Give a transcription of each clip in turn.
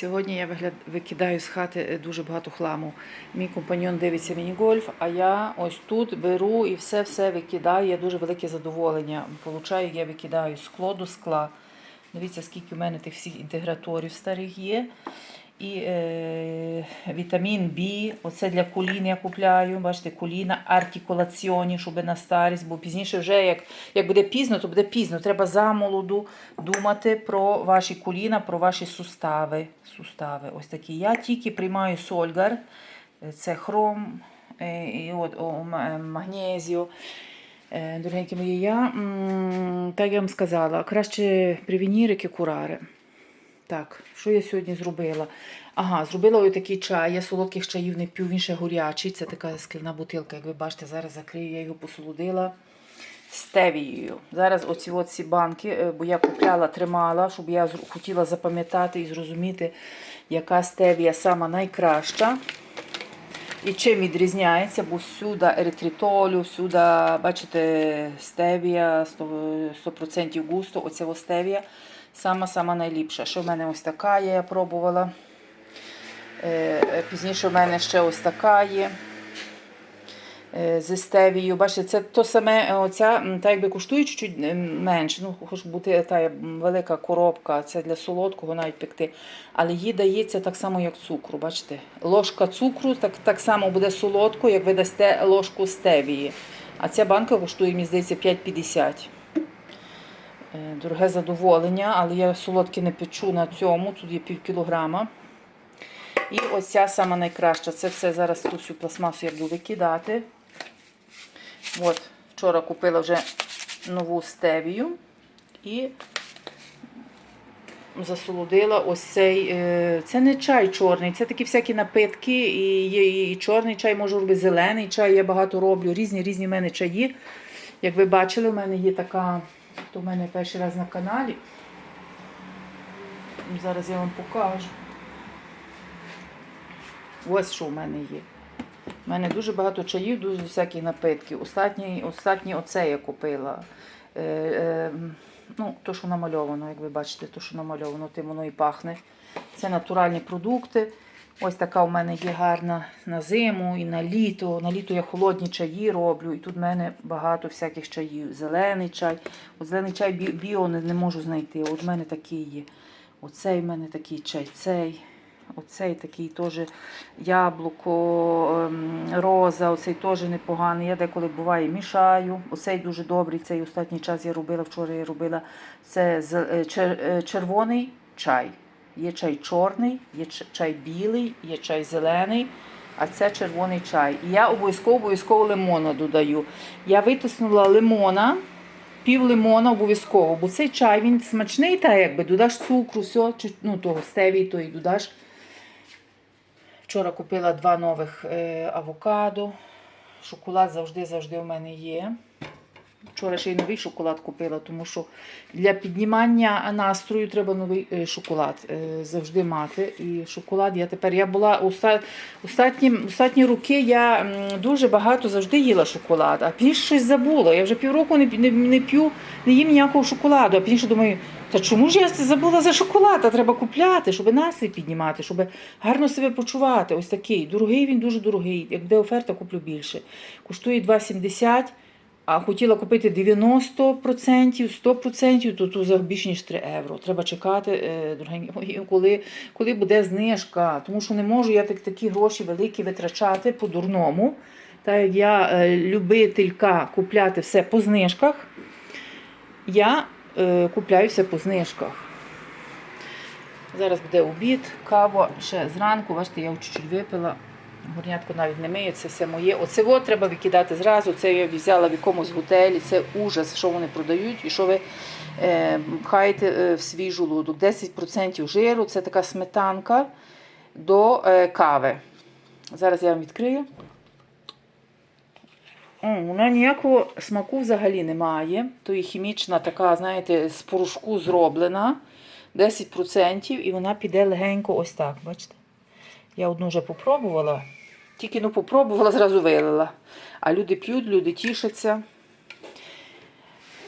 Сьогодні я викидаю з хати е, дуже багато хламу. Мій компаньон дивиться міні-гольф, а я ось тут беру і все-все викидаю. Я дуже велике задоволення. Получаю, я викидаю скло до скла. Дивіться, скільки у мене тих всіх інтеграторів старих є. І е, вітамін B, оце для колін я купляю. Бачите, коліна артикуляціоні, щоб на старість, бо пізніше вже як, як буде пізно, то буде пізно. Треба замолоду думати про ваші коліна, про ваші сустави. сустави. Ось такі. Я тільки приймаю сольгар, це хром, е, і от, о, е, магнезію. Е, Дорогенькі мої, я, так я вам сказала, краще привінірики, курари. Так, що я сьогодні зробила? Ага, зробила ось такий чай. Я солодких чаїв не п'ю, він ще горячий. Це така скляна бутилка, як ви бачите, зараз закрию, я його посолодила стевією. Зараз оці от ці банки, е, бо я купляла, тримала, щоб я хотіла запам'ятати і зрозуміти, яка стевія сама найкраща. І чим відрізняється, бо всюди еритритолю, всюди, бачите, стевія, 100%, 100% густо, оця стевія сама-сама найліпша. Що в мене ось така є, я пробувала. Е, е, Пізніше в мене ще ось така є. е, З стевією. Бачите, це то саме, оця, та якби коштує чуть-чуть менше. Ну, хоч бути та велика коробка, це для солодкого навіть пекти. Але їй дається так само, як цукру. Бачите? Ложка цукру так, так само буде солодко, як ви дасте ложку стевії. А ця банка коштує, мені здається, 5,50. Е, Дороге задоволення, але я солодкі не печу на цьому, тут є пів кілограма. І ось ця сама найкраща. Це все зараз ту всю пластмасу я буду викидати. От, вчора купила вже нову стевію і засолодила ось цей. е, Це не чай чорний, це такі всякі напитки. І є і чорний чай, можу робити зелений чай. Я багато роблю. Різні різні в мене чаї. Як ви бачили, в мене є така, хто в мене перший раз на каналі. Зараз я вам покажу. Ось що в мене є. У мене дуже багато чаїв, дуже всяких напитків. Останній, останній оце я купила. Е, е, ну, то, що намальовано, як ви бачите, то, що намальовано, тим воно і пахне. Це натуральні продукти. Ось така у мене є гарна на зиму і на літо. На літо я холодні чаї роблю. І тут в мене багато всяких чаїв. Зелений чай. От зелений чай біо не, не можу знайти. От в мене такий є. Оцей в мене такий чай, цей. Оцей такий теж яблуко, ем, роза, оцей теж непоганий. Я деколи буває мішаю. Оцей дуже добрий. Цей останній час я робила, вчора я робила. Це е, е, червоний чай. Є чай чорний, є чай білий, є чай зелений, а це червоний чай. І я обов'язково обов'язково лимона додаю. Я витиснула лимона, пів лимона обов'язково, бо цей чай він смачний, та якби додаш цукру, все, ну того стеві, то і додаш. Вчора купила два нових е, авокадо. Шоколад завжди-завжди у мене є. Вчора ще й новий шоколад купила, тому що для піднімання настрою треба новий е, шоколад е, завжди мати. І шоколад я тепер. Я була оста- останні, останні роки я дуже багато завжди їла шоколад, а пізніше щось забула. Я вже півроку не, не, не п'ю, не їм ніякого шоколаду. А пізніше думаю, та чому ж я забула за шоколад? А треба купляти, щоб настрій піднімати, щоб гарно себе почувати. Ось такий. Дорогий він дуже дорогий. Як буде оферта, куплю більше. Коштує 2,70. А хотіла купити 90%, 100%, то тут за більш ніж 3 євро. Треба чекати, е, мої, коли, коли буде знижка. Тому що не можу я так, такі гроші великі витрачати по-дурному. Так як я е, любителька купляти все по знижках, я е, купляю все по знижках. Зараз буде обід, кава ще зранку, бачите, я чуть-чуть випила. Горнятко навіть не миє, це все моє. Оце треба викидати зразу. Це я взяла в якомусь готелі. Це ужас, що вони продають, і що ви е, пхаєте е, в свій желудок. 10% жиру це така сметанка до е, кави. Зараз я вам відкрию. О, вона ніякого смаку взагалі немає. То і хімічна така, знаєте, з порошку зроблена. 10% і вона піде легенько ось так. Бачите? Я одну вже попробувала. Тільки ну попробувала, зразу вилила. А люди п'ють, люди тішаться.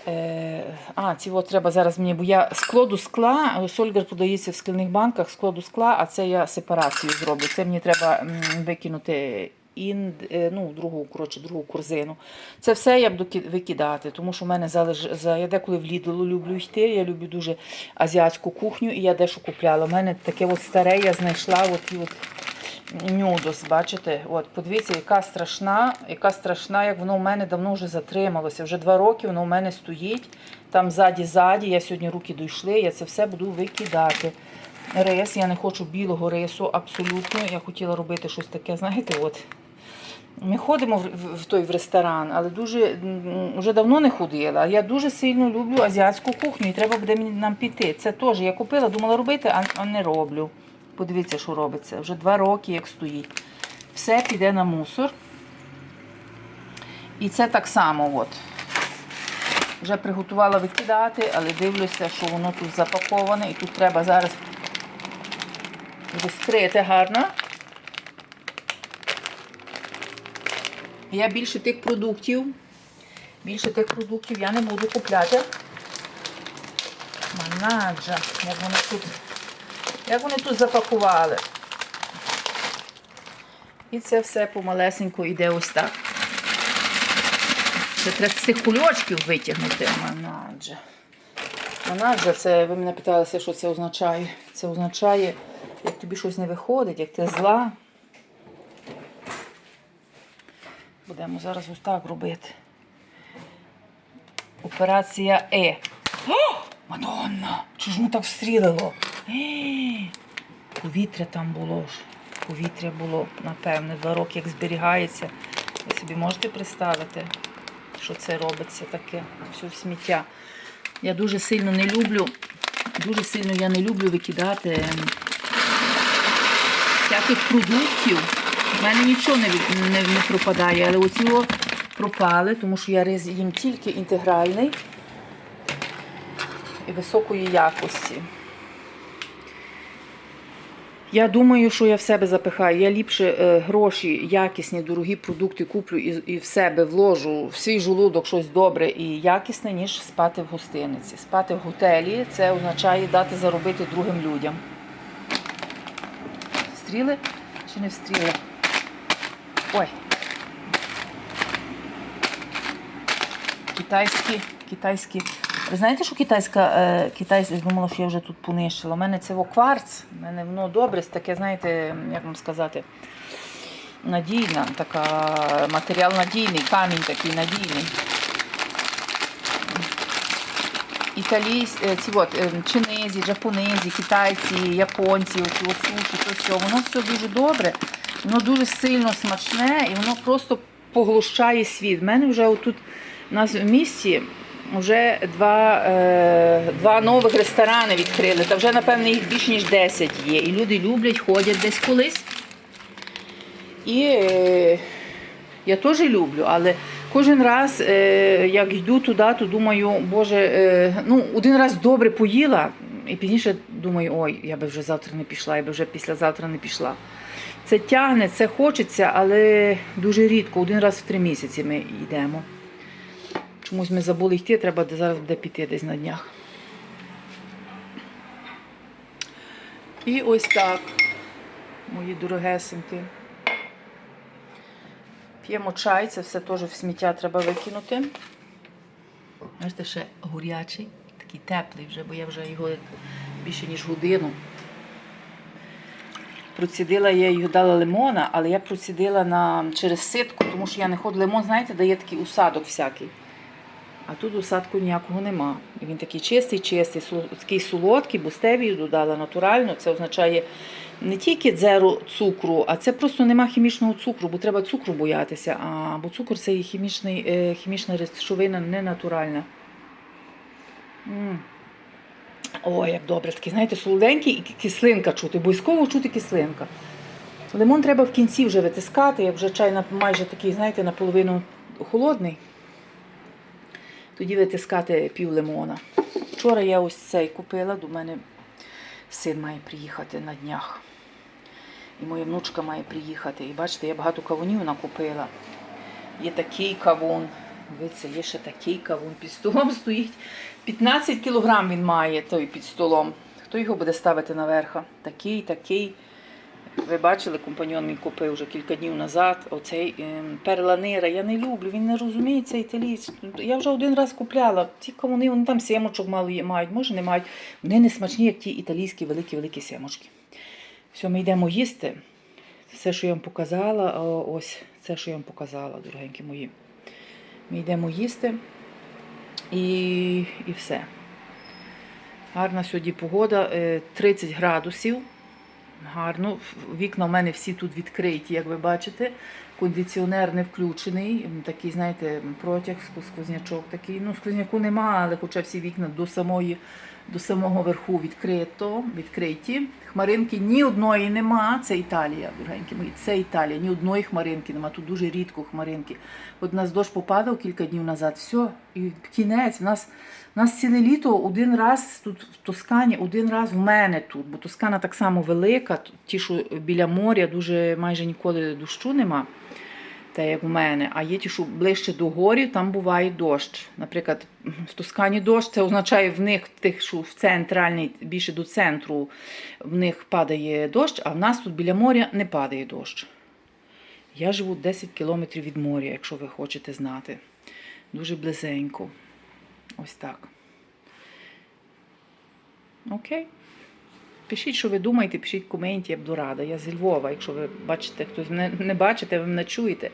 Е, а, ці от треба зараз мені, бо я складу скла, Сольгер подається в скляних банках, складу скла, а це я сепарацію зроблю. Це мені треба викинути ін, е, ну, другу, коротше, другу корзину. Це все я буду викидати, тому що в мене залеж... я деколи в Lidl люблю йти, я люблю дуже азіатську кухню і я дещо купляла. У мене таке от старе я знайшла от, і от нюдос, бачите? От, подивіться, яка страшна, яка страшна, як воно у мене давно вже затрималося. Вже два роки воно у мене стоїть. Там ззаді-ззаді, я сьогодні руки дійшли, я це все буду викидати. Рис, я не хочу білого рису абсолютно. Я хотіла робити щось таке, знаєте, от. Ми ходимо в, той в ресторан, але дуже вже давно не ходила. Я дуже сильно люблю азіатську кухню і треба буде нам піти. Це теж я купила, думала робити, а не роблю. Подивіться, що робиться. Вже два роки як стоїть. Все піде на мусор. І це так само. от. Вже приготувала викидати, але дивлюся, що воно тут запаковане і тут треба зараз розкрити гарно. Я більше тих продуктів, більше тих продуктів я не буду купляти. Манаджа, як вони тут, як вони тут запакували. І це все помалесенько йде ось так. Це треба з цих кульочків витягнути. Манаджа. Манаджа, це ви мене питалися, що це означає. Це означає, як тобі щось не виходить, як ти зла. Будемо зараз ось так робити. Операція Е. О! Мадонна! Чого ж так встрілило? Повітря там було ж. Повітря було, напевне, два роки як зберігається. Ви собі можете представити, що це робиться таке, все в сміття. Я дуже сильно не люблю, дуже сильно я не люблю викидати ем, всяких продуктів. У мене нічого не, не, не пропадає, але оці пропали, тому що я їм тільки інтегральний і високої якості. Я думаю, що я в себе запихаю. Я ліпше е, гроші, якісні, дорогі продукти куплю і, в себе вложу в свій желудок щось добре і якісне, ніж спати в гостиниці. Спати в готелі це означає дати заробити другим людям. Стріли чи не встріли? Ой. Китайські, китайські. Ви знаєте, що китайська, е, китайська, думала, що я вже тут понищила. У мене це кварц, у мене воно добре, таке, знаєте, як вам сказати, надійна, така матеріал надійний, камінь такий надійний. Італійсь, е, ці от, е, чинезі, джапонезі, китайці, японці, оці суші, то все, воно все дуже добре, воно дуже сильно смачне і воно просто поглощає світ. У мене вже отут у нас в місті вже два, е, два нових ресторани відкрили. Та вже, напевно, їх більше ніж 10 є. І люди люблять, ходять десь колись. І е, я теж люблю, але кожен раз, е, як йду туди, то думаю, Боже, ну, один раз добре поїла, і пізніше думаю, ой, я би вже завтра не пішла, я би вже післязавтра не пішла. Це тягне, це хочеться, але дуже рідко, один раз в три місяці ми йдемо. Чомусь ми забули йти, треба зараз буде піти десь на днях. І ось так, мої дорогесенькі. П'ємо чай, це все теж в сміття треба викинути. Бачите, ще горячий, такий теплий вже, бо я вже його більше ніж годину. Процідила я його дала лимона, але я процідила на, через ситку, тому що я не ходжу. Лимон, знаєте, дає такий усадок всякий. А тут усадку ніякого нема. Він такий чистий, чистий, такий солодкий, бо стевію додала натурально. Це означає не тільки дзеро цукру, а це просто нема хімічного цукру, бо треба цукру боятися. А, бо цукор це є хімічний, е, хімічна речовина, не натуральна. Ой, як добре, такий, знаєте, солоденький і кислинка чути, обов'язково чути кислинка. Лимон треба в кінці вже витискати, як вже чай майже такий, знаєте, наполовину холодний. Тоді витискати пів лимона. Вчора я ось цей купила, до мене син має приїхати на днях. І моя внучка має приїхати. І бачите, я багато кавунів накупила. Є такий кавун, Дивіться, є ще такий кавун під столом стоїть. 15 кілограм він має той під столом. Хто його буде ставити наверха? Такий, такий. Ви бачили, компаньон мій купив вже кілька днів назад. Оцей ем, перланира. Я не люблю, він не розуміє цей італійць. Я вже один раз купляла. Ці кавуни, вони там сімочок мало мають, може не мають. Вони не смачні, як ті італійські великі-великі сімочки. Все, ми йдемо їсти. Все, що я вам показала, ось це, що я вам показала, дорогенькі мої. Ми йдемо їсти і, і все. Гарна сьогодні погода, е, 30 градусів. Гарно. Вікна в мене всі тут відкриті, як ви бачите. Кондиціонер не включений. Такий, знаєте, протяг, ск- сквознячок такий. Ну, сквозняку нема, але хоча всі вікна до самої, до самого верху відкрито, відкриті. Хмаринки ні одної нема. Це Італія, дорогенькі мої. Це Італія. Ні одної хмаринки нема. Тут дуже рідко хмаринки. От у нас дощ попадав кілька днів назад. Все, і кінець. У нас, у нас ціле літо один раз тут в Тоскані, один раз в мене тут, бо Тоскана так само велика. Ті, що біля моря, дуже майже ніколи дощу нема. Та як в мене, а є ті, що ближче до горів, там буває дощ. Наприклад, в Тоскані дощ, це означає в них тих, що в центральній, більше до центру, в них падає дощ, а в нас тут біля моря не падає дощ. Я живу 10 кілометрів від моря, якщо ви хочете знати. Дуже близенько. Ось так. Окей. Пишіть, що ви думаєте, пишіть коменті, я буду рада. Я зі Львова, якщо ви бачите, хтось мене не бачите, ви мене чуєте.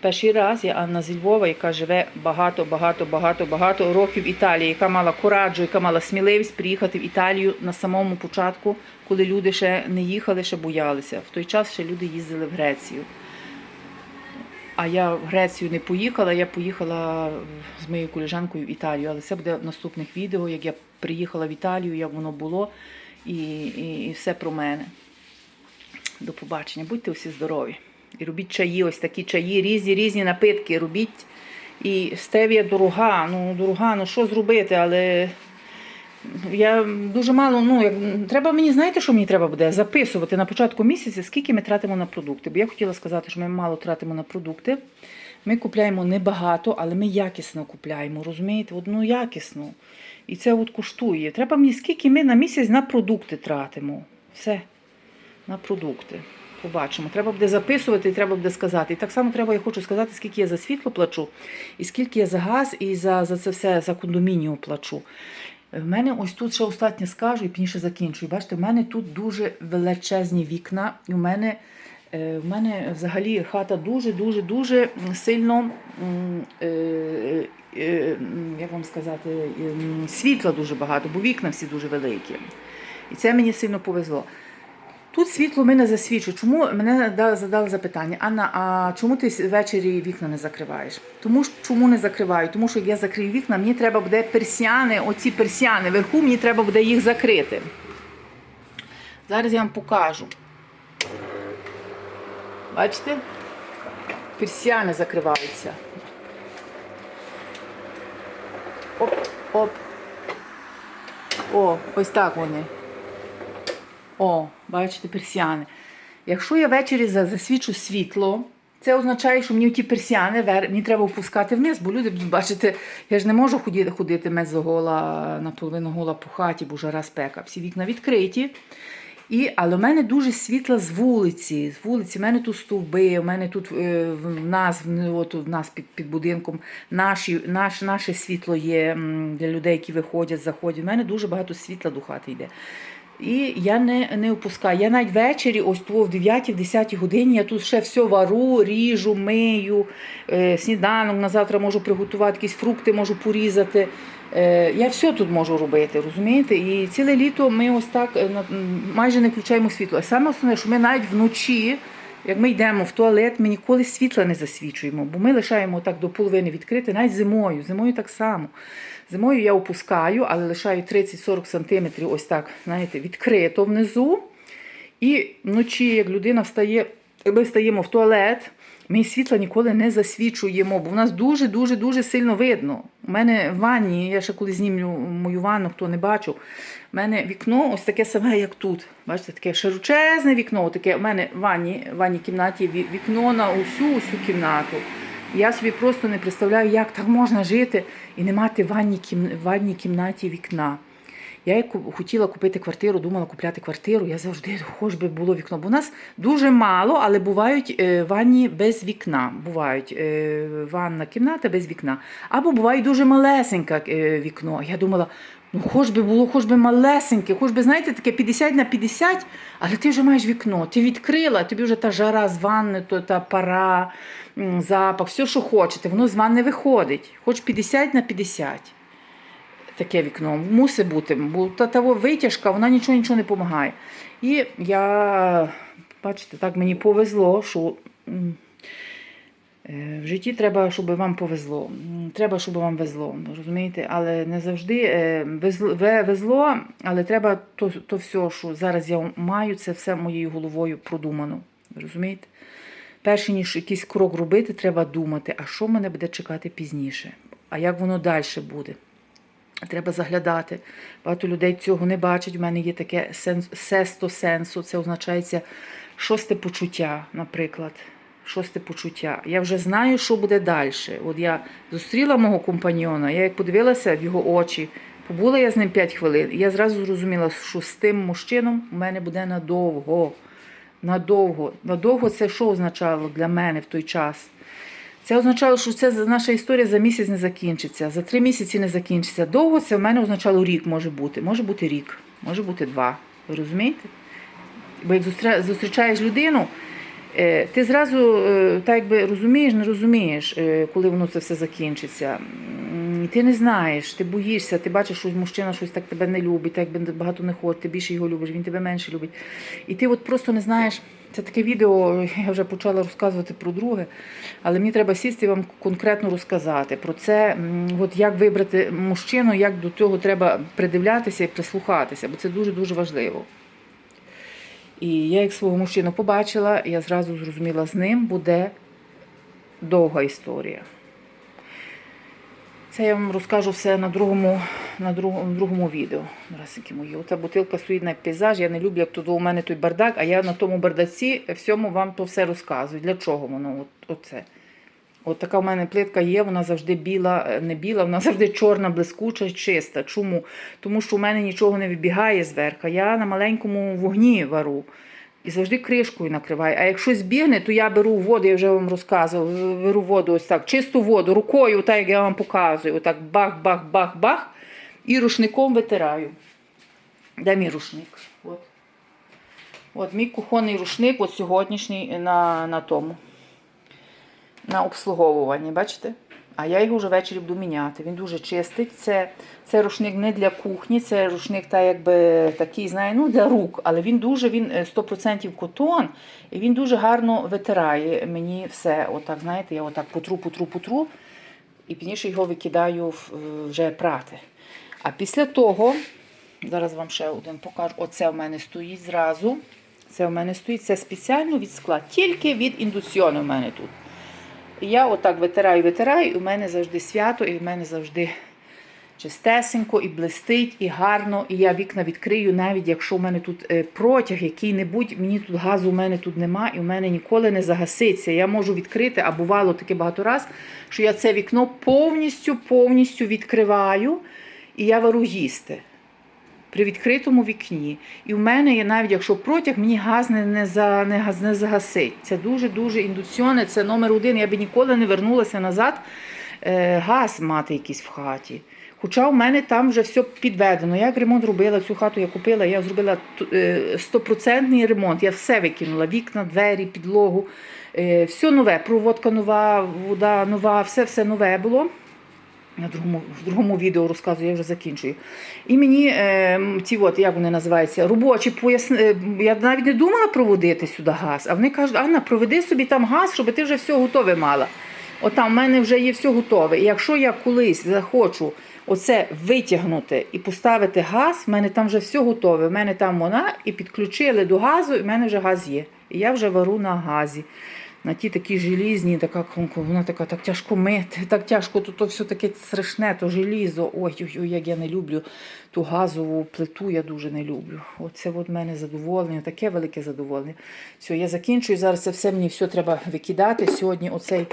Перший раз я Анна зі Львова, яка живе багато, багато, багато, багато років в Італії, яка мала кораджу, яка мала сміливість приїхати в Італію на самому початку, коли люди ще не їхали, ще боялися. В той час ще люди їздили в Грецію. А я в Грецію не поїхала, я поїхала з моєю колежанкою в Італію. Але це буде в наступних відео, як я приїхала в Італію, як воно було, і, і, і все про мене. До побачення. Будьте всі здорові. І робіть чаї, ось такі чаї, різні різні напитки робіть. І стевія дорога. Ну, дорога, ну що зробити, але я дуже мало, ну як треба мені, знаєте, що мені треба буде? Записувати на початку місяця, скільки ми тратимо на продукти. Бо я хотіла сказати, що ми мало тратимо на продукти. Ми купляємо небагато, але ми якісно купляємо, розумієте? Одну якісно. І це от коштує. Треба мені, скільки ми на місяць на продукти тратимо. Все. На продукти. Побачимо. Треба буде записувати і треба буде сказати. І так само треба, я хочу сказати, скільки я за світло плачу, і скільки я за газ, і за, за це все, за кондомініум плачу. В мене ось тут ще останнє скажу і пізніше закінчую. Бачите, в мене тут дуже величезні вікна, і в мене, е, в мене взагалі хата дуже-дуже дуже сильно, е, е, як вам сказати, світла дуже багато, бо вікна всі дуже великі. І це мені сильно повезло. Тут світло мене засвічує. Чому мене задали запитання, Анна, а чому ти ввечері вікна не закриваєш? Тому чому не закриваю? Тому що як я закрию вікна, мені треба буде персіани, оці персіани вверху, мені треба буде їх закрити. Зараз я вам покажу. Бачите? Персіани закриваються. Оп, оп. О, ось так вони. О, бачите, персіани. Якщо я ввечері за- засвічу світло, це означає, що мені ті персіани мені треба впускати вниз, бо люди будуть бачити, я ж не можу ходити, ходити мезогола, наполовину гола по хаті, бо жара спека. Всі вікна відкриті. І, але в мене дуже світла з вулиці. З вулиці, в мене тут стовби, в мене тут е, в нас, от, в нас під, під будинком наші, наш, наше світло є для людей, які виходять, заходять. У мене дуже багато світла до хати йде. І я не, не опускаю. Я навіть ввечері, ось в 9-10 годині, я тут ще все вару, ріжу, мию, е, сніданок на завтра можу приготувати, якісь фрукти можу порізати. Е, я все тут можу робити, розумієте? І ціле літо ми ось так е, майже не включаємо світло. Саме основне, що ми навіть вночі, як ми йдемо в туалет, ми ніколи світла не засвічуємо, бо ми лишаємо так до половини відкрите, навіть зимою. Зимою так само. Зимою я опускаю, але лишаю 30-40 см ось так, знаєте, відкрито внизу. І вночі, як людина встає, ми встаємо в туалет, ми світла ніколи не засвічуємо, бо в нас дуже-дуже дуже сильно видно. У мене в ванні, я ще коли знімлю мою ванну, хто не бачив, у мене вікно ось таке саме, як тут. Бачите, таке широчезне вікно. Таке, у мене в ванні, в ванній кімнаті вікно на усю усю кімнату. Я собі просто не представляю, як так можна жити і не мати в ванній, кімнаті вікна. Я хотіла купити квартиру, думала купляти квартиру. Я завжди хоч би було вікно. Бо у нас дуже мало, але бувають е, ванні без вікна. Бувають е, ванна кімната без вікна. Або буває дуже малесеньке е, вікно. Я думала, ну хоч би було, хоч би малесеньке, хоч би, знаєте, таке 50 на 50, але ти вже маєш вікно. Ти відкрила, тобі вже та жара з ванни, то та пара, запах, все, що хочете, воно з ванни виходить. Хоч 50 на 50 таке вікно мусить бути, бо та, та витяжка, вона нічого нічого не допомагає. І я, бачите, так мені повезло, що е, в житті треба, щоб вам повезло. Треба, щоб вам везло. Розумієте? Але не завжди е, везло, але треба то, то все, що зараз я маю, це все моєю головою продумано. Розумієте? Перше, ніж якийсь крок робити, треба думати, а що мене буде чекати пізніше, а як воно далі буде. Треба заглядати. Багато людей цього не бачать. У мене є таке сенс, сесто сенсу. Це означається шосте почуття, наприклад. Шосте почуття. Я вже знаю, що буде далі. От я зустріла мого компаньйона, я як подивилася в його очі, побула я з ним 5 хвилин, і я зразу зрозуміла, що з тим мужчином у мене буде надовго. Надовго. Надовго це що означало для мене в той час? Це означало, що це наша історія за місяць не закінчиться, за три місяці не закінчиться. Довго це в мене означало рік може бути. Може бути рік, може бути два. Ви розумієте? Бо як зустрічаєш людину, е, ти зразу е, так якби розумієш, не розумієш, е, коли воно це все закінчиться. І Ти не знаєш, ти боїшся, ти бачиш, що мужчина щось так тебе не любить, так якби багато не ходить, ти більше його любиш, він тебе менше любить. І ти от просто не знаєш. Це таке відео, я вже почала розказувати про друге, але мені треба сісти і вам конкретно розказати про це, от як вибрати мужчину, як до цього треба придивлятися і прислухатися, бо це дуже-дуже важливо. І я як свого мужчину побачила, я зразу зрозуміла, з ним буде довга історія. Це я вам розкажу все на другому, на другому, другому відео. Разики мої. Ота бутилка стоїть на пейзаж. Я не люблю, як тут у мене той бардак, а я на тому бардаці всьому вам то все розказую. Для чого воно? От, оце. От така в мене плитка є, вона завжди біла, е, не біла, вона завжди чорна, блискуча, чиста. Чому? Тому що у мене нічого не вибігає зверху. Я на маленькому вогні вару. І завжди кришкою накриваю. А якщо збігне, то я беру воду, я вже вам розказувала, беру воду ось так, чисту воду, рукою, так як я вам показую, отак бах-бах-бах-бах, і рушником витираю. Де мій рушник? От. От мій кухонний рушник, от сьогоднішній на, на тому. На обслуговуванні, бачите? А я його вже ввечері буду міняти. Він дуже чистий. Це, це рушник не для кухні, це рушник та, якби, такий, знає, ну, для рук. Але він дуже він е, 100% котон, і він дуже гарно витирає мені все. Отак, знаєте, я отак потру, потру, потру, і пізніше його викидаю е, вже прати. А після того, зараз вам ще один покажу. Оце в мене стоїть зразу. Це в мене стоїть це спеціально від скла, тільки від індусіону в мене тут. І я отак витираю, витираю, і в мене завжди свято, і в мене завжди чистесенько, і блистить, і гарно. І я вікна відкрию, навіть якщо в мене тут е, протяг який-небудь, мені тут газу в мене тут нема, і в мене ніколи не загаситься. Я можу відкрити, а бувало таке багато раз, що я це вікно повністю, повністю відкриваю, і я вару їсти. При відкритому вікні. І в мене є навіть якщо протяг, мені газ не, не, за, не, газ не загасить. Це дуже-дуже індуційне, це номер один. Я би ніколи не вернулася назад е, газ мати якийсь в хаті. Хоча в мене там вже все підведено. Я як ремонт робила, цю хату я купила, я зробила е, стопроцентний ремонт. Я все викинула: вікна, двері, підлогу. Е, все нове, проводка нова, вода нова, все все нове було. На другому, в другому відео розказую, я вже закінчую. І мені е, ці, от, як вони називаються, робочі поясни. е, Я навіть не думала проводити сюди газ. А вони кажуть, Анна, проведи собі там газ, щоб ти вже все готове мала. От там в мене вже є все готове. І якщо я колись захочу оце витягнути і поставити газ, в мене там вже все готове. В мене там вона і підключили до газу, і в мене вже газ є. І я вже вару на газі. На ті такі желізні, така, вона така так тяжко мити, так тяжко, то, то все таке страшне, то желізо. Ой, ой, ой, як я не люблю ту газову плиту, я дуже не люблю. Оце от мене задоволення, таке велике задоволення. Все, я закінчую. Зараз це все мені все треба викидати. Сьогодні оцей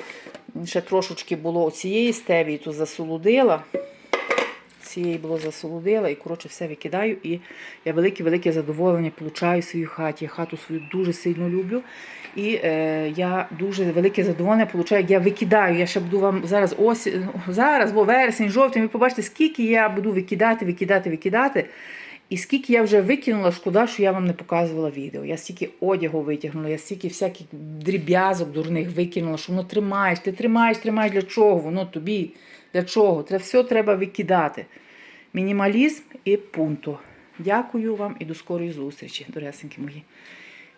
ще трошечки було цієї стевії, то засолодила. Цієї було засолодила і коротше все викидаю. І я велике-велике задоволення получаю в своїй хаті. Я хату свою дуже сильно люблю. І е, я дуже велике задоволення получаю. Я викидаю. Я ще буду вам зараз ось зараз, бо вересень, жовтень, ви побачите, скільки я буду викидати, викидати, викидати. І скільки я вже викинула, шкода, що я вам не показувала відео. Я стільки одягу витягнула, я стільки всяких дріб'язок дурних викинула, що воно тримаєш, ти тримаєш, тримаєш для чого? Воно тобі. Для чого? Це все треба викидати. Мінімалізм і пункту. Дякую вам і до скорої зустрічі, дорогесенькі мої.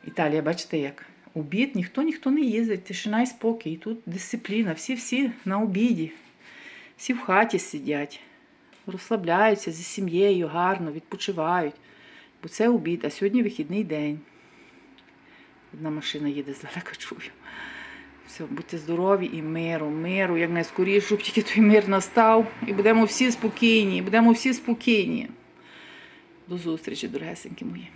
Італія, бачите як? Обід, ніхто ніхто не їздить, тишина і спокій. Тут дисципліна, всі-всі на обіді, всі в хаті сидять, розслабляються зі сім'єю, гарно, відпочивають. Бо це обід, а сьогодні вихідний день. Одна машина їде здалека, чую. Все, будьте здорові і миру, миру, як найскоріше, щоб тільки той мир настав. І будемо всі спокійні, будемо всі спокійні. До зустрічі, дорогесенькі мої.